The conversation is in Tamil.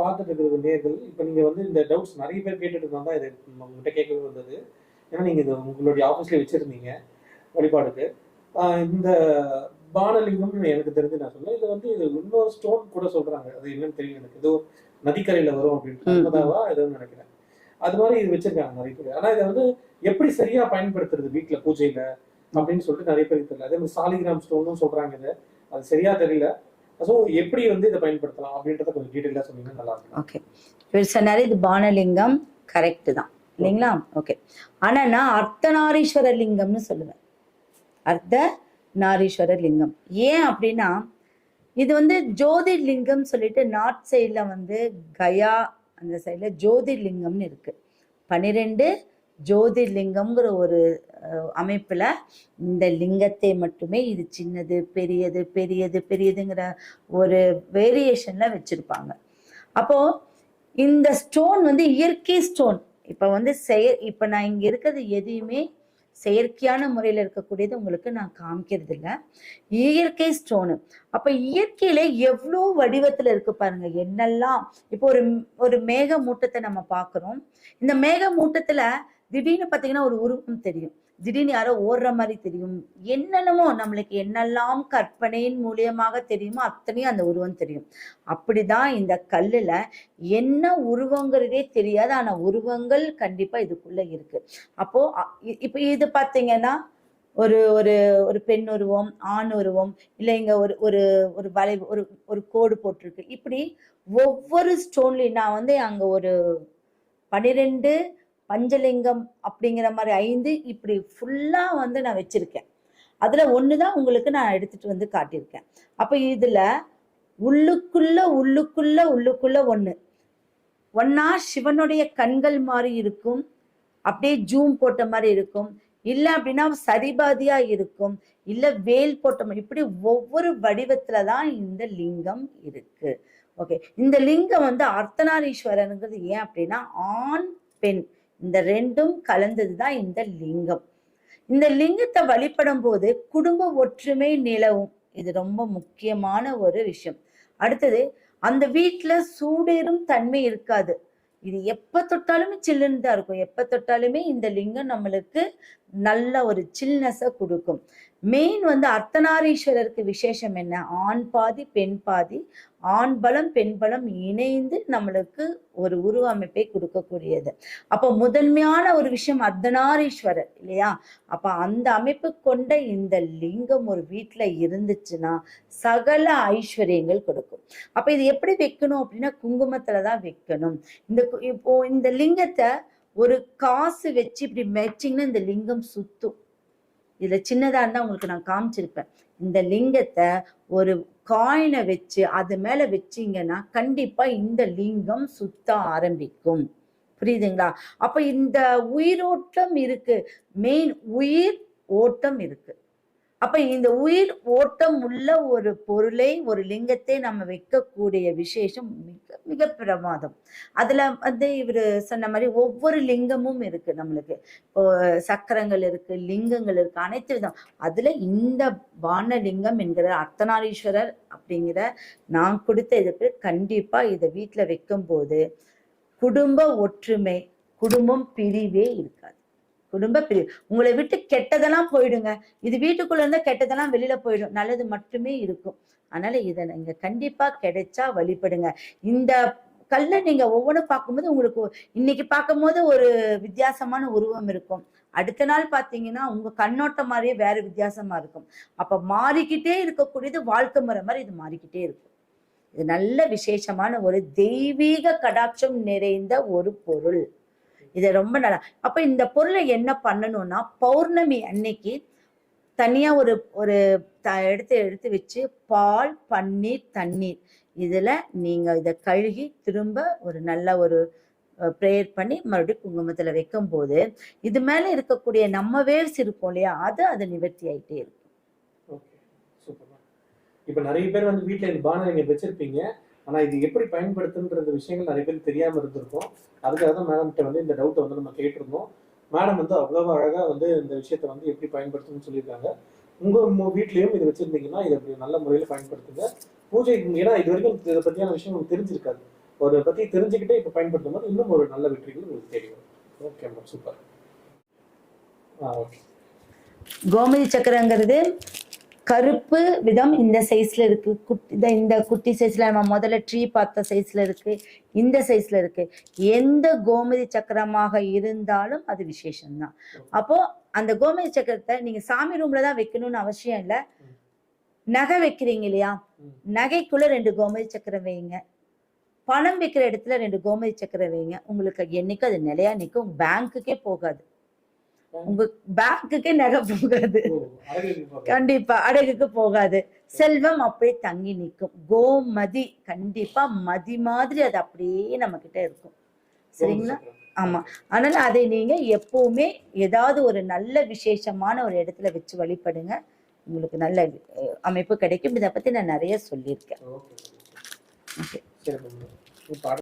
பார்த்துட்டு இருக்கிற நேர்கள். இப்போ நீங்க வந்து இந்த டவுட்ஸ் நிறைய பேர் கேட்டுட்டு இருந்தாங்க இது உங்ககிட்ட கேட்கவே வந்தது. ஏன்னா நீங்க இது உங்களுடைய ஆஃபீஸ்ல வச்சிருந்தீங்க வழிபாடுக்கு இந்த பானலிங்கம்னு எனக்கு தெரிஞ்சு நான் சொன்னேன் இது வந்து இது இன்னொரு ஸ்டோன் கூட சொல்றாங்க. அது என்னன்னு தெரியல எனக்கு. ஏதோ நதிக்கரையில வரும் அப்படின்னு. உண்மைதாவா ஏதோ நினைக்கிறேன். அது மாதிரி இது வச்சிருக்காங்க நிறைய பேர். ஆனா இதை வந்து எப்படி சரியா பயன்படுத்துறது வீட்ல பூஜையில அப்படின்னு சொல்லிட்டு நிறைய பேருக்கு தெரியல. அதே மாதிரி சாலிகிராம் ஸ்டோனும் சொல்றாங்க இது. அது சரியா தெரியல. ஸோ எப்படி வந்து இதை பயன்படுத்தலாம் அப்படின்றத கொஞ்சம் டீட்டெயிலாக சொன்னீங்கன்னா நல்லா இருக்கும். ஓகே இவர் சொன்னாரு இது பானலிங்கம் கரெக்டு தான். இல்லைங்களா? ஓகே ஆனால் நான் அர்த்தநாரீஸ்வர லிங்கம்னு சொல்லுவேன். அர்த்த நாரீஸ்வரர் லிங்கம் ஏன் அப்படின்னா இது வந்து ஜோதிர்லிங்கம் சொல்லிட்டு நார்த் சைடில் வந்து கயா அந்த சைடில் ஜோதிர்லிங்கம்னு இருக்குது பன்னிரெண்டு ஜோதிர்லிங்கம்ங்கிற ஒரு அமைப்பில் அமைப்புல இந்த லிங்கத்தை மட்டுமே இது சின்னது பெரியது பெரியது பெரியதுங்கிற ஒரு வேரியேஷன்ல வச்சிருப்பாங்க. அப்போ இந்த ஸ்டோன் வந்து இயற்கை ஸ்டோன் இப்ப வந்து செய இப்ப நான் இங்க இருக்கிறது எதையுமே செயற்கையான முறையில இருக்கக்கூடியது உங்களுக்கு நான் காமிக்கிறது இல்லை இயற்கை ஸ்டோனு அப்போ இயற்கையில எவ்வளோ வடிவத்துல இருக்கு பாருங்க என்னெல்லாம் இப்போ ஒரு ஒரு மேக மூட்டத்தை நம்ம பார்க்குறோம். இந்த மேக மூட்டத்தில் திடீர்னு பார்த்தீங்கன்னா ஒரு உருவம் தெரியும். திடீர்னு யாரோ ஓடுற மாதிரி தெரியும். என்னென்னமோ நம்மளுக்கு என்னெல்லாம் கற்பனையின் மூலியமாக தெரியுமோ அத்தனையும் அந்த உருவம் தெரியும். அப்படிதான் இந்த கல்லுல என்ன உருவங்கிறதே தெரியாது. ஆனா உருவங்கள் கண்டிப்பா இதுக்குள்ள இருக்கு. அப்போ அ- இ- இது பார்த்தீங்கன்னா ஒரு ஒரு ஒரு பெண் உருவம் ஆண் உருவம் இல்லை இங்கே ஒரு ஒரு ஒரு வளைவு ஒரு ஒரு கோடு போட்டிருக்கு. இப்படி ஒவ்வொரு ஸ்டோன்லையும் நான் வந்து அங்கே ஒரு பன்னிரெண்டு பஞ்சலிங்கம் அப்படிங்கிற மாதிரி ஐந்து இப்படி ஃபுல்லாக வந்து நான் வச்சுருக்கேன். அதில் ஒன்று தான் உங்களுக்கு நான் எடுத்துகிட்டு வந்து காட்டியிருக்கேன். அப்போ இதில் உள்ளுக்குள்ள உள்ளுக்குள்ள உள்ளுக்குள்ள ஒன்று ஒன்னா சிவனுடைய கண்கள் மாதிரி இருக்கும். அப்படியே ஜூம் போட்ட மாதிரி இருக்கும். இல்லை அப்படின்னா சரிபாதியா இருக்கும். இல்லை வேல் போட்ட மாதிரி இப்படி ஒவ்வொரு வடிவத்துல தான் இந்த லிங்கம் இருக்கு. ஓகே இந்த லிங்கம் வந்து அர்த்தநாரீஸ்வரனுங்கிறது ஏன் அப்படின்னா ஆண் பெண். இந்த ரெண்டும் கலந்தது தான் இந்த லிங்கம். இந்த லிங்கத்தை வழிபடும் போது குடும்ப ஒற்றுமை நிலவும். இது ரொம்ப முக்கியமான ஒரு விஷயம். அடுத்தது அந்த வீட்டுல சூடேறும் தன்மை இருக்காது. இது எப்ப தொட்டாலுமே சில்லுன்னு தான் இருக்கும். எப்ப தொட்டாலுமே இந்த லிங்கம் நம்மளுக்கு நல்ல ஒரு சில்னஸை கொடுக்கும். மெயின் வந்து அர்த்தநாரீஸ்வரருக்கு விசேஷம் என்ன? ஆண் பாதி பெண் பாதி. ஆண் பலம் பெண் பலம் இணைந்து நம்மளுக்கு ஒரு உருவமைப்பை கொடுக்கக்கூடியது. அப்போ முதன்மையான ஒரு விஷயம் அர்த்தநாரீஸ்வரர் இல்லையா? அப்ப அந்த அமைப்பு கொண்ட இந்த லிங்கம் ஒரு வீட்டுல இருந்துச்சுன்னா சகல ஐஸ்வர்யங்கள் கொடுக்கும். அப்ப இது எப்படி வைக்கணும் அப்படின்னா குங்குமத்தில் தான் வைக்கணும். இந்த இப்போ இந்த லிங்கத்தை ஒரு காசு வச்சு இப்படி மெச்சிங்கன்னா இந்த லிங்கம் சுத்தும். இதுல சின்னதா இருந்தா உங்களுக்கு நான் காமிச்சிருப்பேன். இந்த லிங்கத்தை ஒரு காயினை வச்சு அது மேல வச்சீங்கன்னா கண்டிப்பா இந்த லிங்கம் சுத்த ஆரம்பிக்கும். புரியுதுங்களா? அப்ப இந்த உயிரோட்டம் இருக்கு. மெயின் உயிர் ஓட்டம் இருக்கு. அப்ப இந்த உயிர் ஓட்டம் உள்ள ஒரு பொருளை ஒரு லிங்கத்தை நம்ம வைக்கக்கூடிய விசேஷம் மிக மிக பிரமாதம். அதுல வந்து இவரு சொன்ன மாதிரி ஒவ்வொரு லிங்கமும் இருக்கு நம்மளுக்கு. இப்போ சக்கரங்கள் இருக்கு லிங்கங்கள் இருக்கு அனைத்து விதம் அதுல இந்த பானலிங்கம் என்கிற அர்த்தநாரீஸ்வரர் அப்படிங்கிற நான் கொடுத்த இதுக்கு கண்டிப்பா இதை வீட்டுல வைக்கும் போது குடும்ப ஒற்றுமை குடும்பம் பிரிவே இருக்காது. குடும்ப பிரிவு. உங்களை விட்டு கெட்டதெல்லாம் போயிடுங்க. இது வீட்டுக்குள்ள இருந்தா கெட்டதெல்லாம் வெளியில போயிடும். நல்லது மட்டுமே இருக்கும். அதனால இதை நீங்க கண்டிப்பா கிடைச்சா வழிபடுங்க. இந்த கல்லை நீங்க ஒவ்வொன்றும் பார்க்கும்போது உங்களுக்கு ஒ- இன்னைக்கு பார்க்கும்போது ஒரு வித்தியாசமான உருவம் இருக்கும். அடுத்த நாள் பார்த்தீங்கன்னா உங்க கண்ணோட்டம் மாதிரியே வேற வித்தியாசமா இருக்கும். அப்ப மாறிக்கிட்டே இருக்கக்கூடியது வாழ்க்கை முறை மாதிரி இது மாறிக்கிட்டே இருக்கும். இது நல்ல விசேஷமான ஒரு தெய்வீக கடாட்சம் நிறைந்த ஒரு பொருள். இது ரொம்ப நல்லா. அப்ப இந்த பொருளை என்ன பண்ணணும்னா பௌர்ணமி அன்னைக்கு தனியா ஒரு ஒரு த- எடுத்து எடுத்து வச்சு பால் பன்னீர் தண்ணீர். இதுல நீங்க இதை கழுகி திரும்ப ஒரு நல்ல ஒரு ப்ரேயர் பண்ணி மறுபடியும் குங்குமத்துல வைக்கும் போது இது மேல இருக்கக்கூடிய நம்ம வேவ்ஸ் இருக்கும் இல்லையா அது அது நிவர்த்தி ஆயிட்டே இருக்கும். இப்போ நிறைய பேர் வந்து வீட்டில் பானலிங்க வச்சிருப்பீங்க. ஆனா இது எப்படி பயன்படுத்துன்றது விஷயங்கள் நிறைய பேருக்கு தெரியாம இருந்திருக்கும். அதுக்காக தான் மேடம்கிட்ட வந்து இந்த டவுட்டை வந்து நம்ம கேட்டிருந்தோம். மேடம் வந்து அவ்வளவு அழகா வந்து இந்த விஷயத்தை வந்து எப்படி பயன்படுத்தணும்னு சொல்லியிருக்காங்க. உங்க மு- வீட்லயும் இது வச்சிருந்தீங்கன்னா இதை அப்படி நல்ல முறையில் பயன்படுத்துங்க. பூஜை ஏன்னா இது வரைக்கும் இதை பத்தியான விஷயம் உங்களுக்கு தெரிஞ்சிருக்காது. ஒரு பத்தி தெரிஞ்சுக்கிட்டு இப்போ பயன்படுத்தும் போது இன்னும் ஒரு நல்ல வெற்றிகள் உங்களுக்கு தெரியும் ஓகே மேம் சூப்பர் ஆ ஓகே கோமதி சக்கரங்கிறது கருப்பு விதம் இந்த சைஸ்ல இருக்கு. குட்டி இந்த- இந்த குட்டி சைஸ்ல நம்ம முதல்ல ட்ரீ பார்த்த சைஸ்ல இருக்கு. இந்த சைஸ்ல இருக்கு. எந்த கோமதி சக்கரமாக இருந்தாலும் அது விசேஷம்தான். அப்போ அந்த கோமதி சக்கரத்தை நீங்க சாமி ரூம்ல தான் வைக்கணும்னு அவசியம் இல்லை. நகை வைக்கிறீங்க இல்லையா? நகைக்குள்ள ரெண்டு கோமதி சக்கரம் வைங்க. பணம் வைக்கிற இடத்துல ரெண்டு கோமதி சக்கரம் வைங்க. உங்களுக்கு என்னைக்கு அது நிலையா நிற்கும் பேங்க்குக்கே போகாது. உங்க நகை போகாது. கண்டிப்பா அடகுக்கு போகாது. செல்வம் அப்படியே தங்கி நிற்கும். கோமதி கண்டிப்பா மதி மாதிரி அது அப்படியே நம்ம கிட்ட இருக்கும். சரிங்களா? ஆமா. அதனால அதை நீங்க எப்பவுமே ஏதாவது ஒரு நல்ல விசேஷமான ஒரு இடத்துல வச்சு வழிபடுங்க. உங்களுக்கு நல்ல அமைப்பு கிடைக்கும். இதை பத்தி நான் நிறைய சொல்லியிருக்கேன். ஓகே